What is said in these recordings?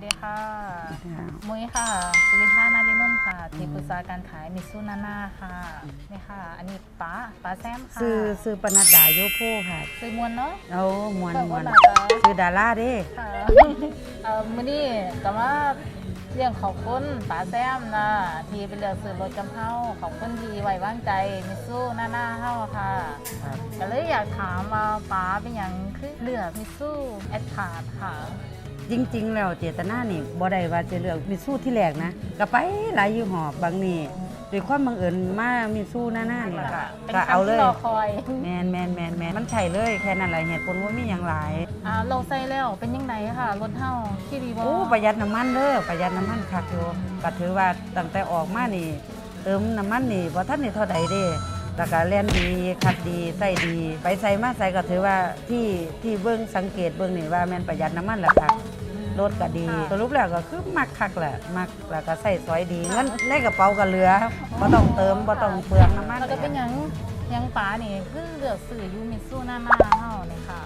สดีค่ะค่ะ มุ้ยค่ะสุริธานารินุ่นท์ค่ะ ที่ปรึกษาการขายมิซูนาน่าค่ะ นี่ค่ะ อันนี้ป้าป้าแซมค่ะ ซื้อซื้อปนัดดาโยโพค่ะซื้อมวนเนาะเอามวนเบิ่งมวว่านหน้าตาซื้อดาราเด้ค่ะเอ่อมื้อนี้ก็มาเรื่องขอบคุณป้าแซมนะที่ไปเลือกซื้อรถจำเฮาขอบคุณที่ไว้วางใจมิซูนาน่าเฮาค่ะครับก็เลยอยากถามว่าป้าเป็นหยังคือเลือกมิซูแอดคาร์ดค่ะ จริง ๆ แล้วเจตนานี่บ่ได้ว่าจะเลือกมีสู้ที่แรกนะก็ไปหลายยี่ห้อบางนี่ด้วยความบังเอิญมามีสู้หน้าหน้านี่ก็เป็นก็เอาคำเลที่ยรอคอยแมนแมนแมนแมนมันใช่เลยแค่นั้นแหละเหตุผลว่ามีอย่างหลายอ่าเราใส่แล้วเป็นยังไงค่ะรถเฮาที่ดีบ่โอ้ประหยัดน้ำมันเด้อประหยัดน้ำมันคักอยู่ก็ถือว่าตั้งแต่ออกมานี่ เติมน้ำมันนี่บ่ทันนี่เท่าใดเด้แล้วก็แล่นดีขับดีใส่ดี ไปใส่มาใส่ก็ถือว่าที่ที่เบิ่งสังเกตเบิ่งนี่ว่าแม่นประหยัดน้ำมันแหละค่ะ รถก็ดี สรุปแล้วก็คือมักคักแหละมักแล้วก็ใส่สอยดีเงินในกระเป๋าก็เหลือบ่ต้องเติมบ่ต้องเปลืองน้ำมันแล้วก็เป็นหยังหยังป๋านี่คือเลือกซื้อยูมิซูหน้าหน้าเฮานี่ค่ะ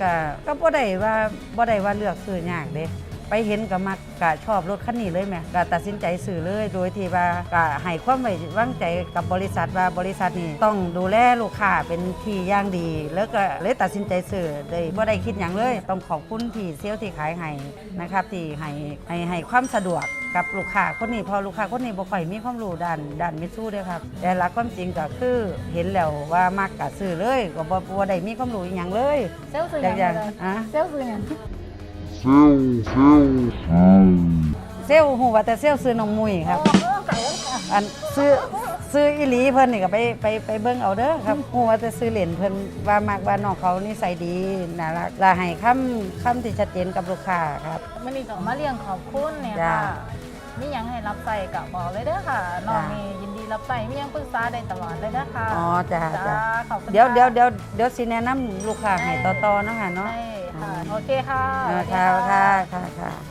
ก็ก็บ่ได้ว่าบ่ได้ว่าเลือกซื้อยากเด้ ไปเห็นก็มักก็ชอบรถคันนี้เลยแหมก็ตัดสินใจซื้อเลย โดยที่ว่าก็ให้ความไว้วางใจกับบริษัทว่าบริษัทนี้ต้องดูแลลูกค้าเป็นที่อย่างดี แล้วก็เลยตัดสินใจซื้อเลยบ่ได้คิดหยังเลย ต้องขอบคุณที่เซลล์ที่ขายให้นะครับที่ให้ให้ให้ความสะดวกกับลูกค้าคนนี้เพอลูกค้าคนนี้บ่ค่อยมีความรู้ด้านด้านมิตซูเด้อครับ แต่หลักความจริงก็คือเห็นแล้วว่ามักก็ซื้อเลย ก็บ่บ่ได้มีความรู้อีหยังเลยเซลลซื้ออหย่ายังงอย่างเลยอะเซลลซื้อหยัง Seu, seu, seu. เซลลหูว่าแต่เซลลซื้อน้องมุยครับโอ้ไก่แล้วค่ะอันซื้อซื้ออีหลีเพิ่นนี่ก็ไปไปไปเบิ่งเอาเด้อครับหูว่าแต่ซื้อเหรียญเพิ่นว่ามากว่าน้องเขานิสัยดีน่ารักและให้คำคำที่ชัดเจนกับลูกค้าครับมื้อนี้ก็มาเลี้ยงขอบคุณเนี่ยจ้าค่ะมีหยังให้รับใส่ก็บอกเลยเด้อค่ะน้องจ้านี่ยินดีรับใส่มีหยังปรึกษาได้ตลอดเลยเด้อค่ะอ๋อจ้าจ้าขอบคุณเดี๋ยวค่ะเดี๋ยวเดี๋ยวเดี๋ยวสิแนะนำลูกค้าให้ต่อๆเนาะค่ะเนาะใช่ค่ะ โอเคค่ะอ่าสวัสดีค่ะ ค่ะค่ะค่ะ